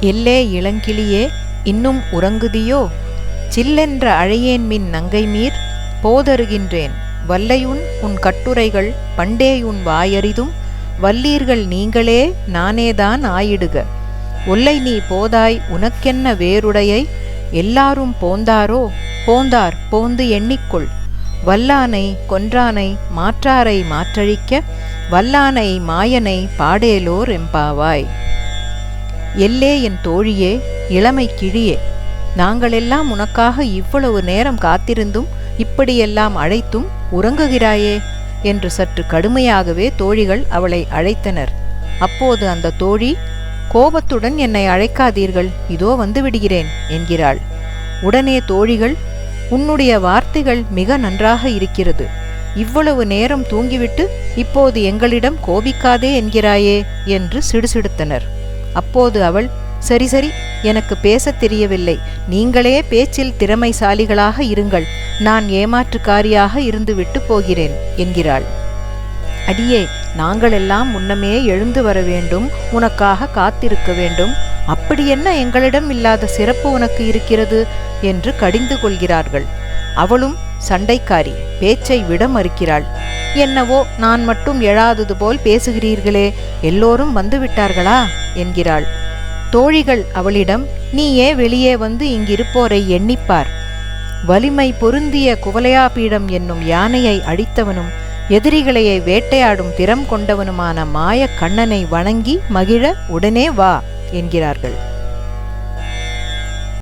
எல்லே இளங்கிளியே இன்னும் உறங்குதியோ? சில்லென்ற அழையேன் மின் நங்கைமீர் போதருகின்றேன். வல்லையுன் உன் கட்டுரைகள் பண்டேயுன் வாயறிதும் வல்லீர்கள் நீங்களே நானேதான் ஆயிடுக. ஒல்லை நீ போதாய் உனக்கென்ன வேறுடையை? எல்லாரும் போந்தாரோ? போந்தார் போந்து எண்ணிக்கொள். வல்லானை கொன்றானை மாற்றாரை மாற்றழிக்க வல்லானை மாயனை பாடேலோர் எம்பாவாய். எல்லே என் தோழியே இளமை கிழியே நாங்களெல்லாம் உனக்காக இவ்வளவு நேரம் காத்திருந்தும் இப்படியெல்லாம் அழைத்தும் உறங்குகிறாயே என்று சற்று கடுமையாகவே தோழிகள் அவளை அழைத்தனர். அப்போது அந்த தோழி கோபத்துடன் என்னை அழைக்காதீர்கள் இதோ வந்து விடுகிறேன் என்கிறாள். உடனே தோழிகள் உன்னுடைய வார்த்தைகள் மிக நன்றாக இருக்கிறது. இவ்வளவு நேரம் தூங்கிவிட்டு இப்போது எங்களிடம் கோபிக்காதே என்கிறாயே என்று சிடுசிடுத்தனர். அப்போது அவள் சரி சரி எனக்கு பேசத் தெரியவில்லை. நீங்களே பேச்சில் திறமைசாலிகளாக இருங்கள். நான் ஏமாற்றுக்காரியாக இருந்துவிட்டு போகிறேன் என்கிறாள். அடியே நாங்களெல்லாம் முன்னமே எழுந்து வர வேண்டும். உனக்காக காத்திருக்க வேண்டும். அப்படி என்ன எங்களிடம் இல்லாத சிறப்பு உனக்கு இருக்கிறது? என்று கடிந்து கொள்கிறார்கள். அவளும் சண்டைக்காரி பேச்சை விட மறுக்கிறாள். என்னவோ நான் மட்டும் எழாதது போல் பேசுகிறீர்களே எல்லோரும் வந்து விட்டார்களா? என்கிறாள். தோழிகள் அவளிடம் நீயே வெளியே வந்து இங்கிருப்போரை எண்ணிப்பார்? வலிமை பொருந்திய குவலையாபீடம் என்னும் யானையை அடித்தவனும் எதிரிகளையை வேட்டையாடும் திறம் கொண்டவனுமான மாய கண்ணனை வணங்கி மகிழ உடனே வா என்கிறார்கள்.